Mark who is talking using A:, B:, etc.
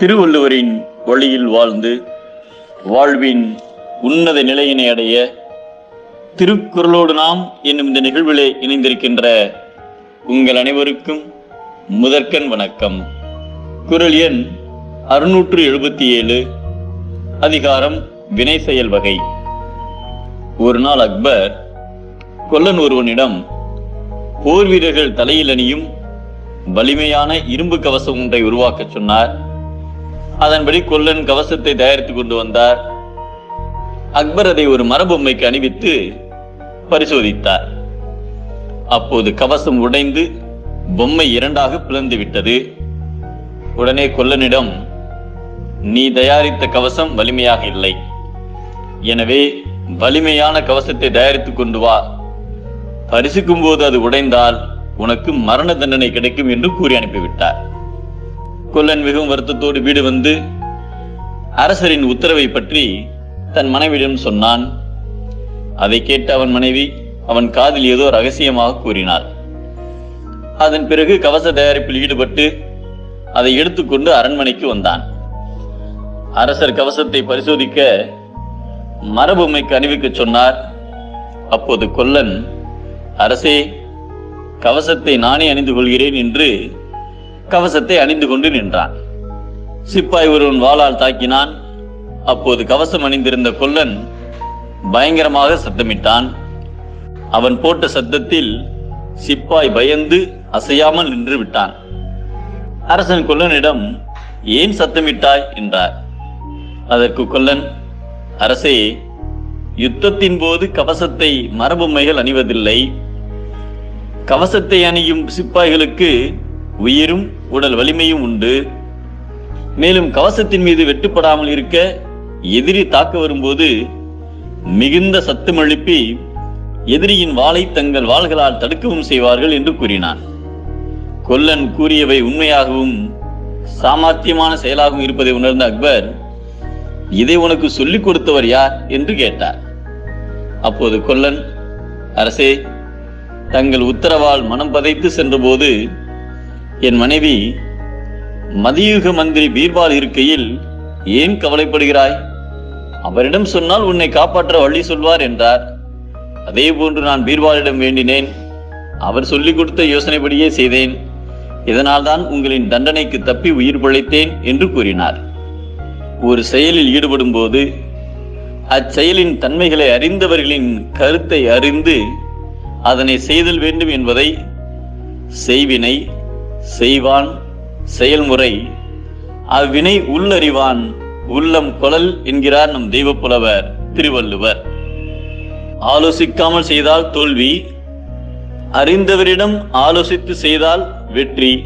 A: திருவள்ளுவரின் வழியில் வாழ்ந்து வாழ்வின் உன்னத நிலையினை அடைய திருக்குறளோடு நாம் என்னும் இந்த நிகழ்விலே இணைந்திருக்கின்ற உங்கள் அனைவருக்கும் முதற்கண் வணக்கம். குரல் எண் அறுநூற்று எழுபத்தி ஏழு அதிகாரம் வினை செயல் வகை. ஒரு நாள் அக்பர் கொல்லன் ஒருவனிடம் போர் வீரர்கள் தலையில் அணியும் வலிமையான இரும்பு கவசம் ஒன்றை உருவாக்கச் சொன்னார். அதன்படி கொல்லன் கவசத்தை தயாரித்துக் கொண்டு வந்தார். அக்பர் அதை ஒரு மரபொம்மைக்கு அணிவித்து பரிசோதித்தார். அப்போது கவசம் உடைந்து பொம்மை இரண்டாக பிளந்து விட்டது. உடனே கொல்லனிடம் நீ தயாரித்த கவசம் வலிமையாக இல்லை. எனவே வலிமையான கவசத்தை தயாரித்துக் கொண்டு வா. பரிசுக்கும் போது அது உடைந்தால் உனக்கு மரண தண்டனை கிடைக்கும் என்று கூறி அனுப்பிவிட்டார். கொல்லன் மிகவும் வருத்தத்தோடு வீடு வந்து அரசரின் உத்தரவை பற்றி தன் மனைவியிடம் சொன்னான். அதை கேட்ட அவன் மனைவி அவன் காதில் ஏதோ ரகசியமாக கூறினாள். அதன் பிறகு கவச தயாரிப்பில் ஈடுபட்டு அதை எடுத்துக்கொண்டு அரண்மனைக்கு வந்தான். அரசர் கவசத்தை பரிசோதிக்க மரபொம்மைக்கு அணிவிக்க சொன்னார். அப்போது கொல்லன் அரசே கவசத்தை நானே அணிந்து கொள்கிறேன் என்று கவசத்தை அணிந்து கொண்டு நின்றான். சிப்பாய் ஒருவன் வாளால் தாக்கினான். அப்போது கவசம் அணிந்திருந்த கொல்லன் பயங்கரமாக சத்தமிட்டான். அவன் போட்ட சத்தத்தில் சிப்பாய் பயந்து அசையாமல் நின்று விட்டான். அரசன் கொல்லனிடம் ஏன் சத்தமிட்டாய்? என்றார். அதற்கு கொல்லன் அரசே யுத்தத்தின் போது கவசத்தை மரபுமைகள் அணிவதில்லை. கவசத்தை அணியும் சிப்பாய்களுக்கு உயிரும் உடல் வலிமையும் உண்டு. மேலும் கவசத்தின் மீது வெட்டுப்படாமல் இருக்க எதிரி தாக்க வரும்போது மிகுந்த சத்தம் எழுப்பி எதிரியின் வாளை தங்கள் வாள்களால் தடுக்கவும் செய்வார்கள் என்று கூறினான். கொல்லன் கூறியவை உண்மையாகவும் சாமர்த்தியமான செயலாகவும் இருப்பதை உணர்ந்த அக்பர் இதை உனக்கு சொல்லிக் கொடுத்தவர் யார்? என்று கேட்டார். அப்போது கொல்லன் அரசே தங்கள் உத்தரவால் மனம் பதைத்து சென்றபோது என் மனைவி மதியுக மந்திரி பீர்பால் இருக்கையில் ஏன் கவலைப்படுகிறாய்? அவரிடம் சொன்னால் உன்னை காப்பாற்ற வழி சொல்வார் என்றார். அதே போன்று நான் பீர்பாலிடம் வேண்டினேன். அவர் சொல்லிக் கொடுத்த யோசனைப்படியே செய்தேன். இதனால்தான் உங்களின் தண்டனைக்கு தப்பி உயிர் பிழைத்தேன் என்று கூறினார். ஒரு செயலில் ஈடுபடும் போது அச்செயலின் தன்மைகளை அறிந்தவர்களின் கருத்தை அறிந்து அதனை செய்தல் வேண்டும் என்பதை செய்வினை செய்வான் செயல்முறை. அவ்வினை உள்ளறிவான் உள்ளம் கொளல் என்கிறார் நம் தெய்வ புலவர் திருவள்ளுவர். ஆலோசிக்காமல் செய்தால் தோல்வி. அறிந்தவரிடம் ஆலோசித்து செய்தால் வெற்றி.